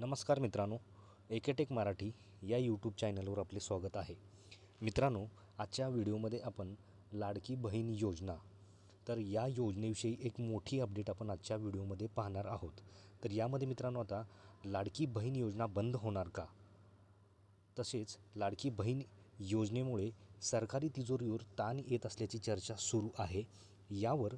नमस्कार मित्रांनो एकेटेक मराठी या यूट्यूब चॅनलवर आपले स्वागत आहे. मित्रांनो आजच्या व्हिडिओमध्ये आपण लाडकी बहीण योजना तर या योजनेविषयी एक मोठी अपडेट आपण आजच्या व्हिडिओमध्ये पाहणार आहोत. तर यामध्ये मित्रांनो आता लाडकी बहीण योजना बंद होणार का? तसेच लाडकी बहीण योजनेमुळे सरकारी तिजोरीवर ताण येत असल्याची चर्चा सुरू आहे. यावर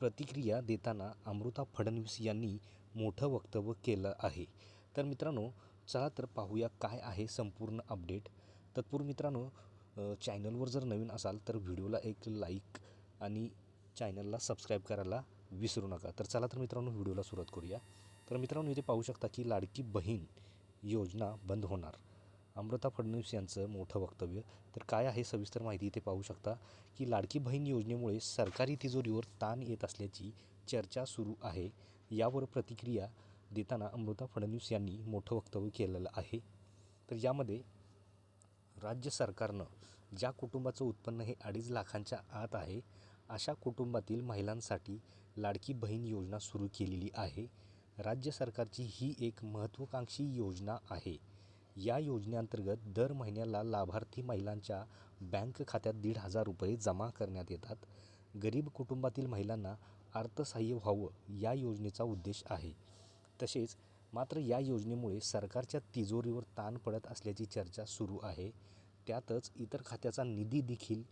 प्रतिक्रिया देताना अमृता फडणवीस यांनी मोठं वक्तव्य केलं आहे. तर मित्रांनो चला तर पाहूया काय आहे संपूर्ण अपडेट. तत्पूर्वी मित्रांनो चॅनलवर जर नवीन असाल तर व्हिडिओला एक लाईक आणि चॅनलला सबस्क्राईब करायला विसरू नका. तर चला तर मित्रांनो व्हिडिओला सुरुवात करूया. तर मित्रांनो इथे पाहू शकता की लाडकी बहीण योजना बंद होणार. अमृता फडणवीस यांचं मोठं वक्तव्य. तर काय आहे सविस्तर माहिती इथे पाहू शकता की लाडकी बहीण योजनेमुळे सरकारी तिजोरीवर ताण येत असल्याची चर्चा सुरू आहे. यावर प्रतिक्रिया देताना अमृता फडणवीस यांनी मोठं वक्तव्य केलेलं आहे. तर यामध्ये राज्य सरकारनं ज्या कुटुंबाचं उत्पन्न हे अडीच लाखांच्या आत आहे अशा कुटुंबातील महिलांसाठी लाडकी बहीण योजना सुरू केलेली आहे. राज्य सरकारची ही एक महत्त्वाकांक्षी योजना आहे. या योजनेअंतर्गत दर महिन्याला लाभार्थी महिलांच्या बँक खात्यात दीड हजार रुपये जमा करण्यात येतात. गरीब कुटुंबातील महिलांना अर्थसहाय्य व्हावं या योजनेचा उद्देश आहे. तसेच मात्र या योजनेमुळे सरकारच्या तिजोरीवर ताण पडत असल्याची चर्चा सुरू आहे. त्यातच इतर खात्याचा निधी देखील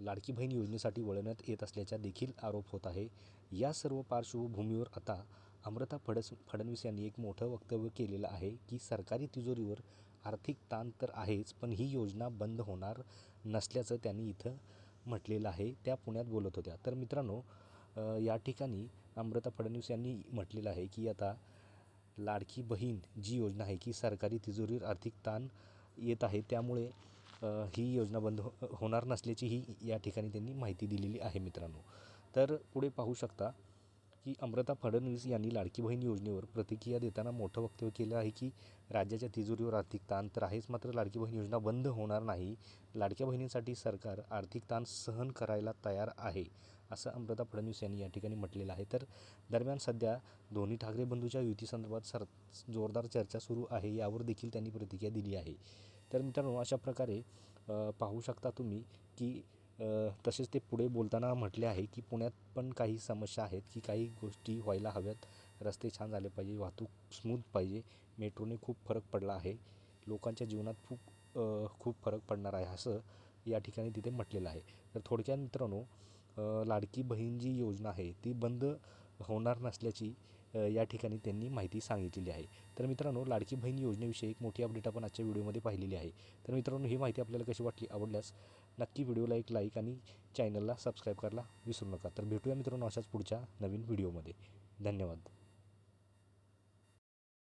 लाडकी बहीण योजनेसाठी वळवण्यात येत असल्याचा देखील आरोप होत आहे. या सर्व पार्श्वभूमीवर आता अमृता फडस फडणवीस यांनी एक मोठं वक्तव्य केलेलं आहे की सरकारी तिजोरीवर आर्थिक ताण तर आहेच पण ही योजना बंद होणार नसल्याचं त्यांनी इथं म्हटलेलं आहे. त्या पुण्यात बोलत होत्या. तर मित्रांनो या ठिकाणी अमृता फडणवीस यांनी म्हटलेलं आहे की आता लाडकी बहीण जी योजना आहे की सरकारी तिजोरीवर आर्थिक ताण येत आहे त्यामुळे ही योजना बंद हो होणार नसल्याची ही या ठिकाणी त्यांनी माहिती दिलेली आहे मित्रांनो. तर पुढे पाहू शकता की अमृता फडणवीस यांनी लाडकी बहीण योजनेवर प्रतिक्रिया देताना मोठं वक्तव्य केलं आहे की राज्याच्या तिजोरीवर आर्थिक ताण तर आहेच मात्र लाडकी बहीण योजना बंद होणार नाही. लाडक्या बहिणींसाठी सरकार आर्थिक ताण सहन करायला तयार आहे. असं अमृता फडणवीस यांनी या ठिकाणी म्हटलेलं आहे. तर दरम्यान सध्या दोन्ही ठाकरे बंधूच्या युतीसंदर्भात सर जोरदार चर्चा सुरू आहे यावर देखील त्यांनी प्रतिक्रिया दिली आहे. तर मित्रांनो अशा प्रकारे पाहू शकता तुम्ही की तसेच ते पुढे बोलताना म्हटले आहे की पुण्यात पण काही समस्या आहेत की काही गोष्टी व्हायला हव्यात. रस्ते छान झाले पाहिजे वाहतूक स्मूथ पाहिजे मेट्रोने खूप फरक पडला आहे. लोकांच्या जीवनात खूप खूप फरक पडणार आहे असं या ठिकाणी तिथे म्हटलेलं आहे. तर थोडक्यात मित्रांनो लाडकी बहीण जी योजना आहे ती बंद होणार नसल्याची या ठिकाणी त्यांनी माहिती सांगितलेली आहे. तर मित्रांनो लाडकी बहीण योजनेविषयी एक मोठी अपडेट आपण आजच्या व्हिडिओमध्ये पाहिलेली आहे. तर मित्रांनो ही माहिती आपल्याला कशी वाटली आवडल्यास नक्की व्हिडिओला एक लाईक आणि चॅनलला सबस्क्राईब करायला विसरू नका. तर भेटूया मित्रांनो अशाच पुढच्या नवीन व्हिडिओमध्ये. धन्यवाद.